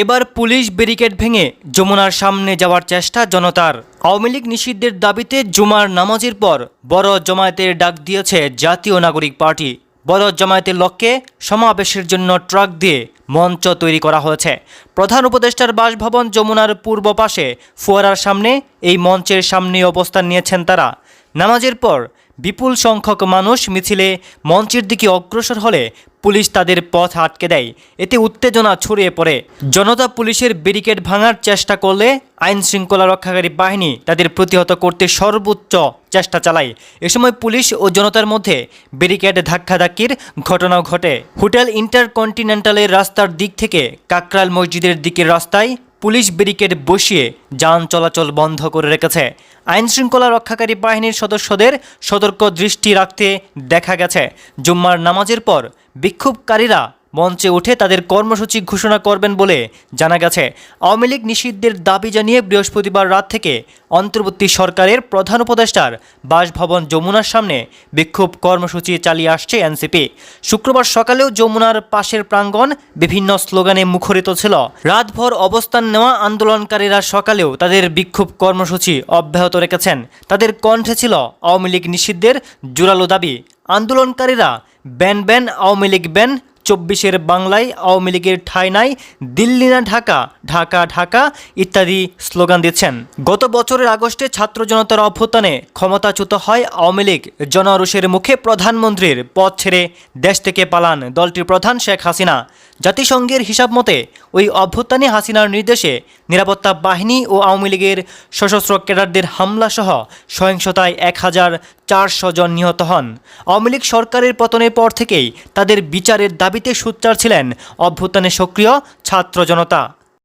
এবার police barricade ভেঙে যমুনার সামনে যাওয়ার চেষ্টা জনতার। আওয়ামী লীগ নিষিদ্ধের দাবিতে জুমার নামাজের পর বড় জমায়েতের ডাক দিয়েছে জাতীয় নাগরিক পার্টি। বড় জমায়েতের লক্ষ্যে সমাবেশের জন্য ট্রাক দিয়ে মঞ্চ তৈরি করা হয়েছে। প্রধান উপদেষ্টার বাসভবন যমুনার পূর্ব পাশে, ফোয়ারার সামনে এই মঞ্চের সামনে অবস্থান নিয়েছেন তারা। নামাজের পর বিপুল সংখ্যক মানুষ মিছিলে মঞ্চের দিকে অগ্রসর হলে পুলিশ তাদের পথ আটকে দেয়। এতে উত্তেজনা ছড়িয়ে পড়ে। জনতা পুলিশের ব্যারিকেড ভাঙার চেষ্টা করলে আইন শৃঙ্খলা রক্ষাকারী বাহিনী তাদের প্রতিহত করতে সর্বোচ্চ চেষ্টা চালায়। এ সময় পুলিশ ও জনতার মধ্যে ব্যারিকেড ধাক্কাধাক্কির ঘটনাও ঘটে। হোটেল ইন্টারকন্টিনেন্টালের রাস্তার দিক থেকে কাকরাল মসজিদের দিকের রাস্তায় পুলিশ ব্যারিকেড বসিয়ে যান চলাচল বন্ধ করে রেখেছে। আইন শৃঙ্খলা রক্ষাকারী বাহিনীর সদস্যদের সতর্ক দৃষ্টি রাখতে দেখা গেছে। জুম্মার নামাজের পর বিক্ষোভকারীরা মঞ্চে উঠে তাদের কর্মসূচি ঘোষণা করবেন বলে জানা গেছে। আওয়ামী লীগ নিষিদ্ধের দাবি জানিয়ে বৃহস্পতিবার রাত থেকে অন্তর্বর্তী সরকারের প্রধান উপদেষ্টার বাসভবন যমুনার সামনে বিক্ষোভ কর্মসূচি চালিয়ে আসছে এনসিপি। শুক্রবার সকালেও যমুনার পাশের প্রাঙ্গণ বিভিন্ন স্লোগানে মুখরিত ছিল। রাতভর অবস্থান নেওয়া আন্দোলনকারীরা সকালেও তাদের বিক্ষোভ কর্মসূচি অব্যাহত রেখেছেন। তাদের কণ্ঠে ছিল আওয়ামী লীগ নিষিদ্ধের জোরালো দাবি। আন্দোলনকারীরা ban ban, Awami League ban চব্বিশের বাংলায়, আওয়ামী লীগের ঠাঁই নাই, দিল্লি না ঢাকা ঢাকা ঢাকা ইত্যাদি স্লোগান দিচ্ছেন। গত বছরের আগস্টে ছাত্র জনতার অভ্যুত্থানে ক্ষমতাচ্যুত হয় আওয়ামী লীগ। জনরোষের মুখে প্রধানমন্ত্রীর পদ ছেড়ে দেশ থেকে পালান দলটির প্রধান শেখ হাসিনা। জাতিসংঘের হিসাব মতে, ওই অভ্যুত্থানে হাসিনার নির্দেশে নিরাপত্তা বাহিনী ও আওয়ামী লীগের সশস্ত্র ক্যাডারদের হামলাসহ সহিংসতায় এক হাজার চারশো জন নিহত হন। আওয়ামী লীগ সরকারের পতনের পর থেকেই তাদের বিচারের দাবিতে সোচ্চার ছিলেন অভ্যুত্থানে সক্রিয় ছাত্র জনতা।